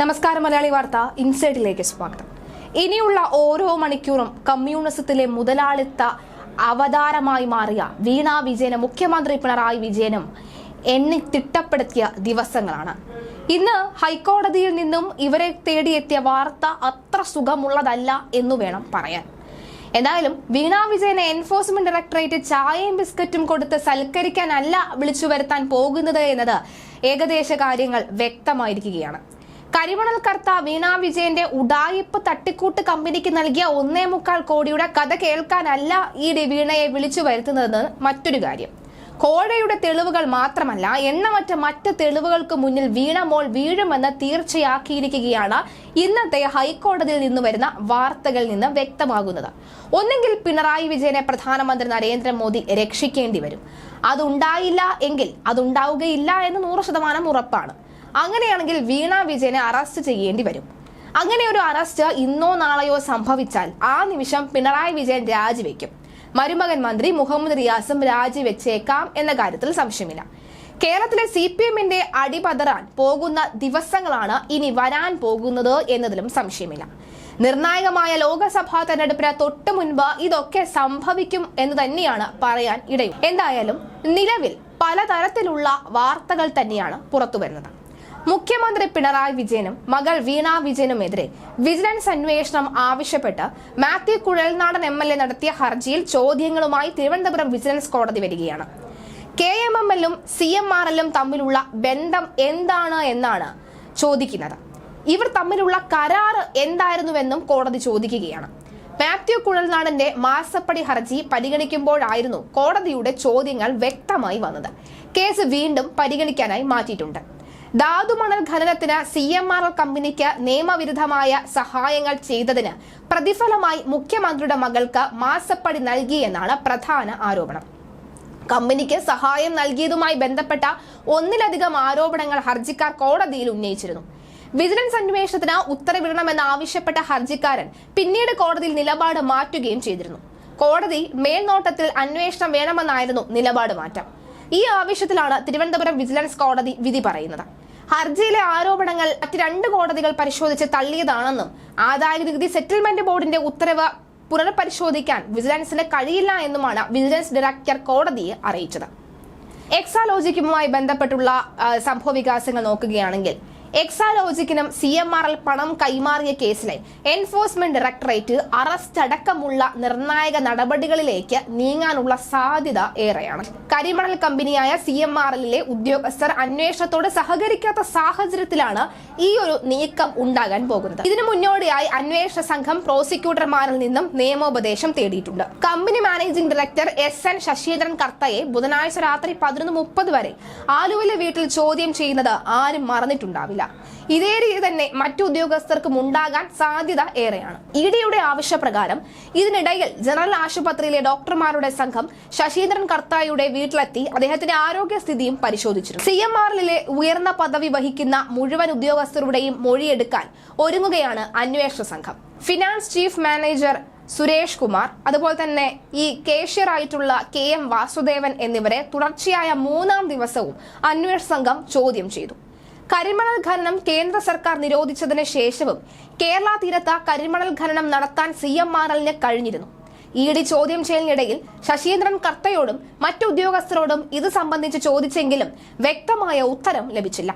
നമസ്കാരം മലയാളി വാർത്ത ഇൻസൈഡിലേക്ക് സ്വാഗതം. ഇനിയുള്ള ഓരോ മണിക്കൂറും കമ്മ്യൂണിസത്തിലെ മുതലാളിത്ത അവതാരമായി മാറിയ വീണ വിജയനും മുഖ്യമന്ത്രി പിണറായി വിജയനും എണ്ണി തിട്ടപ്പെടുത്തിയ ദിവസങ്ങളാണ്. ഇന്ന് ഹൈക്കോടതിയിൽ നിന്നും ഇവരെ തേടിയെത്തിയ വാർത്ത അത്ര സുഖമുള്ളതല്ല എന്ന് വേണം പറയാൻ. എന്തായാലും വീണ വിജയനെ എൻഫോഴ്സ്മെന്റ് ഡയറക്ടറേറ്റ് ചായയും ബിസ്ക്കറ്റും കൊടുത്ത് സൽക്കരിക്കാനല്ല വിളിച്ചു വരുത്താൻ പോകുന്നത് എന്നത് ഏകദേശ കാര്യങ്ങൾ വ്യക്തമായിരിക്കുകയാണ്. കരിമണൽ കർത്ത വീണ വിജയന്റെ ഉഡായിപ്പ് തട്ടിക്കൂട്ട് കമ്പനിക്ക് നൽകിയ ഒന്നേ മുക്കാൽ കോടിയുടെ കഥ കേൾക്കാനല്ല ഈ ഡി വീണയെ വിളിച്ചു വരുത്തുന്നതെന്ന് മറ്റൊരു കാര്യം. കോഴയുടെ തെളിവുകൾ മാത്രമല്ല എണ്ണമറ്റ മറ്റ് തെളിവുകൾക്ക് മുന്നിൽ വീണ മോൾ വീഴുമെന്ന് തീർച്ചയാക്കിയിരിക്കുകയാണ് ഇന്നത്തെ ഹൈക്കോടതിയിൽ നിന്ന് വരുന്ന വാർത്തകളിൽ നിന്ന് വ്യക്തമാകുന്നത്. ഒന്നെങ്കിൽ പിണറായി വിജയനെ പ്രധാനമന്ത്രി നരേന്ദ്രമോദി രക്ഷിക്കേണ്ടി വരും. അതുണ്ടായില്ല എങ്കിൽ അതുണ്ടാവുകയില്ല എന്ന് നൂറ് ശതമാനം ഉറപ്പാണ്. അങ്ങനെയാണെങ്കിൽ വീണ വിജയനെ അറസ്റ്റ് ചെയ്യേണ്ടി വരും. അങ്ങനെ ഒരു അറസ്റ്റ് ഇന്നോ നാളെയോ സംഭവിച്ചാൽ ആ നിമിഷം പിണറായി വിജയൻ രാജിവെക്കും. മരുമകൻ മന്ത്രി മുഹമ്മദ് റിയാസും രാജിവെച്ചേക്കാം എന്ന കാര്യത്തിൽ സംശയമില്ല. കേരളത്തിലെ സി പി എമ്മിന്റെ അടിപതറാൻ പോകുന്ന ദിവസങ്ങളാണ് ഇനി വരാൻ പോകുന്നത് എന്നതിലും സംശയമില്ല. നിർണായകമായ ലോക്സഭാ തെരഞ്ഞെടുപ്പിന് തൊട്ടു മുൻപ് ഇതൊക്കെ സംഭവിക്കും എന്ന് തന്നെയാണ് പറയാൻ ഇടയും എന്തായാലും നിലവിൽ പലതരത്തിലുള്ള വാർത്തകൾ തന്നെയാണ് പുറത്തുവരുന്നത്. മുഖ്യമന്ത്രി പിണറായി വിജയനും മകൾ വീണ വിജയനുമെതിരെ വിജിലൻസ് അന്വേഷണം ആവശ്യപ്പെട്ട് Mathew Kuzhalnadan M L A നടത്തിയ ഹർജിയിൽ ചോദ്യങ്ങളുമായി തിരുവനന്തപുരം വിജിലൻസ് കോടതി വരികയാണ്. കെ എം എം എല്ലും സി എം ആർ എല്ലും തമ്മിലുള്ള ബന്ധം എന്താണ് എന്നാണ് ചോദിക്കുന്നത്. ഇവർ തമ്മിലുള്ള കരാറ് എന്തായിരുന്നുവെന്നും കോടതി ചോദിക്കുകയാണ്. മാത്യു കുഴൽനാടന്റെ മാസപ്പടി ഹർജി പരിഗണിക്കുമ്പോഴായിരുന്നു കോടതിയുടെ ചോദ്യങ്ങൾ വ്യക്തമായി വന്നത്. കേസ് വീണ്ടും പരിഗണിക്കാനായി മാറ്റിയിട്ടുണ്ട്. ധാതുമണൽ ഖനനത്തിന് സി എം ആർ എൽ കമ്പനിക്ക് നിയമവിരുദ്ധമായ സഹായങ്ങൾ ചെയ്തതിന് പ്രതിഫലമായി മുഖ്യമന്ത്രിയുടെ മകൾക്ക് മാസപ്പടി നൽകിയെന്നാണ് പ്രധാന ആരോപണം. കമ്പനിക്ക് സഹായം നൽകിയതുമായി ബന്ധപ്പെട്ട ഒന്നിലധികം ആരോപണങ്ങൾ ഹർജിക്കാർ കോടതിയിൽ ഉന്നയിച്ചിരുന്നു. വിജിലൻസ് അന്വേഷണത്തിന് ഉത്തരവിടണമെന്ന് ആവശ്യപ്പെട്ട ഹർജിക്കാരൻ പിന്നീട് കോടതിയിൽ നിലപാട് മാറ്റുകയും ചെയ്തിരുന്നു. കോടതി മേൽനോട്ടത്തിൽ അന്വേഷണം വേണമെന്നായിരുന്നു നിലപാട് മാറ്റം. ഈ ആവശ്യത്തിലാണ് തിരുവനന്തപുരം വിജിലൻസ് കോടതി വിധി പറയുന്നത്. ഹർജിയിലെ ആരോപണങ്ങൾ മറ്റ് രണ്ട് കോടതികൾ പരിശോധിച്ച് തള്ളിയതാണെന്നും ആദായ നികുതി സെറ്റിൽമെന്റ് ബോർഡിന്റെ ഉത്തരവ് പുനർപരിശോധിക്കാൻ വിജിലൻസിന് കഴിയില്ല എന്നുമാണ് വിജിലൻസ് ഡയറക്ടർ കോടതിയെ അറിയിച്ചത്. എക്സാലോജിക്കുമായി ബന്ധപ്പെട്ടുള്ള സംഭവ വികാസങ്ങൾ നോക്കുകയാണെങ്കിൽ എക്സാലോജിക്കിനും സി എം ആർ എൽ പണം കൈമാറിയ കേസിലെ എൻഫോഴ്സ്മെന്റ് ഡയറക്ടറേറ്റ് അറസ്റ്റ് അടക്കമുള്ള നിർണായക നടപടികളിലേക്ക് നീങ്ങാനുള്ള സാധ്യത ഏറെയാണ്. കരിമണൽ കമ്പനിയായ സി എം ആർ എല്ലിലെ ഉദ്യോഗസ്ഥർ അന്വേഷണത്തോട് സഹകരിക്കാത്ത സാഹചര്യത്തിലാണ് ഈ ഒരു നീക്കം ഉണ്ടാകാൻ പോകുന്നത്. ഇതിനു മുന്നോടിയായി അന്വേഷണ സംഘം പ്രോസിക്യൂട്ടർമാരിൽ നിന്നും നിയമോപദേശം തേടിയിട്ടുണ്ട്. Company managing director S N Saseendran കർത്തയെ ബുധനാഴ്ച രാത്രി പതിനൊന്ന് മുപ്പത് വരെ ആലുവിലെ വീട്ടിൽ ചോദ്യം ചെയ്യുന്നത് ആരും മറന്നിട്ടുണ്ടാവില്ല. ഇതേ രീതി തന്നെ മറ്റു ഉദ്യോഗസ്ഥർക്കും ഉണ്ടാകാൻ സാധ്യത ഏറെയാണ്. ഇ ഡിയുടെ ആവശ്യപ്രകാരം ഇതിനിടയിൽ ജനറൽ ആശുപത്രിയിലെ ഡോക്ടർമാരുടെ സംഘം ശശീന്ദ്രൻ കർത്തായുടെ വീട്ടിലെത്തി അദ്ദേഹത്തിന്റെ ആരോഗ്യസ്ഥിതിയും പരിശോധിച്ചിരുന്നു. സി എം ആറിലെ ഉയർന്ന പദവി വഹിക്കുന്ന മുഴുവൻ ഉദ്യോഗസ്ഥരുടെയും മൊഴിയെടുക്കാൻ ഒരുങ്ങുകയാണ് അന്വേഷണ സംഘം. Finance chief manager Suresh Kumar അതുപോലെ തന്നെ ഈ കേഷ്യറായിട്ടുള്ള കെ എം വാസുദേവൻ എന്നിവരെ തുടർച്ചയായ മൂന്നാം ദിവസവും അന്വേഷണ സംഘം ചോദ്യം ചെയ്തു. കരിമണൽ ഖനനം കേന്ദ്ര സർക്കാർ നിരോധിച്ചതിന് ശേഷവും കേരള തീരത്ത് കരിമണൽ ഖനനം നടത്താൻ സി എം ആർ എല്ലിന് കഴിഞ്ഞിരുന്നു. ഇ ഡി ചോദ്യം ചെയ്യലിനിടയിൽ ശശീന്ദ്രൻ കർത്തയോടും മറ്റുദ്യോഗസ്ഥരോടും ഇത് സംബന്ധിച്ച് ചോദിച്ചെങ്കിലും വ്യക്തമായ ഉത്തരം ലഭിച്ചില്ല.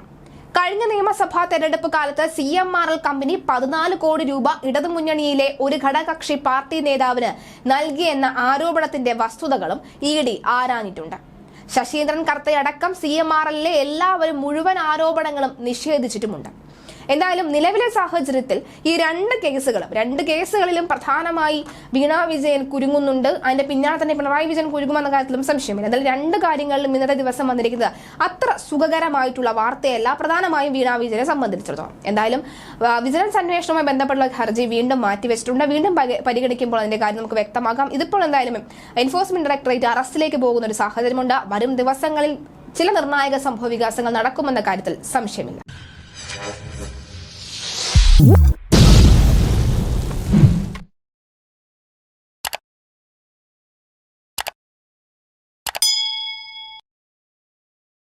കഴിഞ്ഞ നിയമസഭാ തെരഞ്ഞെടുപ്പ് കാലത്ത് C M R L company പതിനാല് കോടി രൂപ ഇടതുമുന്നണിയിലെ ഒരു ഘടകകക്ഷി പാർട്ടി നേതാവിന് നൽകിയെന്ന ആരോപണത്തിന്റെ വസ്തുതകളും ഇ ഡി ആരാഞ്ഞിട്ടുണ്ട്. ശശീന്ദ്രൻ കർത്തയടക്കം സി എം ആർ എല്ലാവരും മുഴുവൻ ആരോപണങ്ങളും നിഷേധിച്ചിട്ടുമുണ്ട്. എന്തായാലും നിലവിലെ സാഹചര്യത്തിൽ ഈ രണ്ട് കേസുകളും രണ്ട് കേസുകളിലും പ്രധാനമായി വീണ വിജയൻ കുരുങ്ങുന്നുണ്ട്. അതിന്റെ പിന്നാലെ തന്നെ പിണറായി വിജയൻ കുരുങ്ങുമെന്ന കാര്യത്തിലും സംശയമില്ല. എന്തായാലും രണ്ട് കാര്യങ്ങളിലും ഇന്നത്തെ ദിവസം വന്നിരിക്കുന്നത് അത്ര സുഖകരമായിട്ടുള്ള വാർത്തയല്ല. പ്രധാനമായും വീണ വിജയനെ സംബന്ധിച്ചിടത്തോളം. എന്തായാലും വിജിലൻസ് അന്വേഷണവുമായി ബന്ധപ്പെട്ടുള്ള ഹർജി വീണ്ടും മാറ്റിവെച്ചിട്ടുണ്ട്. വീണ്ടും പരിഗണിക്കുമ്പോൾ അതിന്റെ കാര്യം നമുക്ക് വ്യക്തമാക്കാം. ഇതിപ്പോൾ എന്തായാലും എൻഫോഴ്സ്മെന്റ് ഡയറക്ടറേറ്റ് അറസ്റ്റിലേക്ക് പോകുന്ന ഒരു സാഹചര്യമുണ്ട്. വരും ദിവസങ്ങളിൽ ചില നിർണായക സംഭവ വികാസങ്ങൾ നടക്കുമെന്ന കാര്യത്തിൽ സംശയമില്ല. Whoop.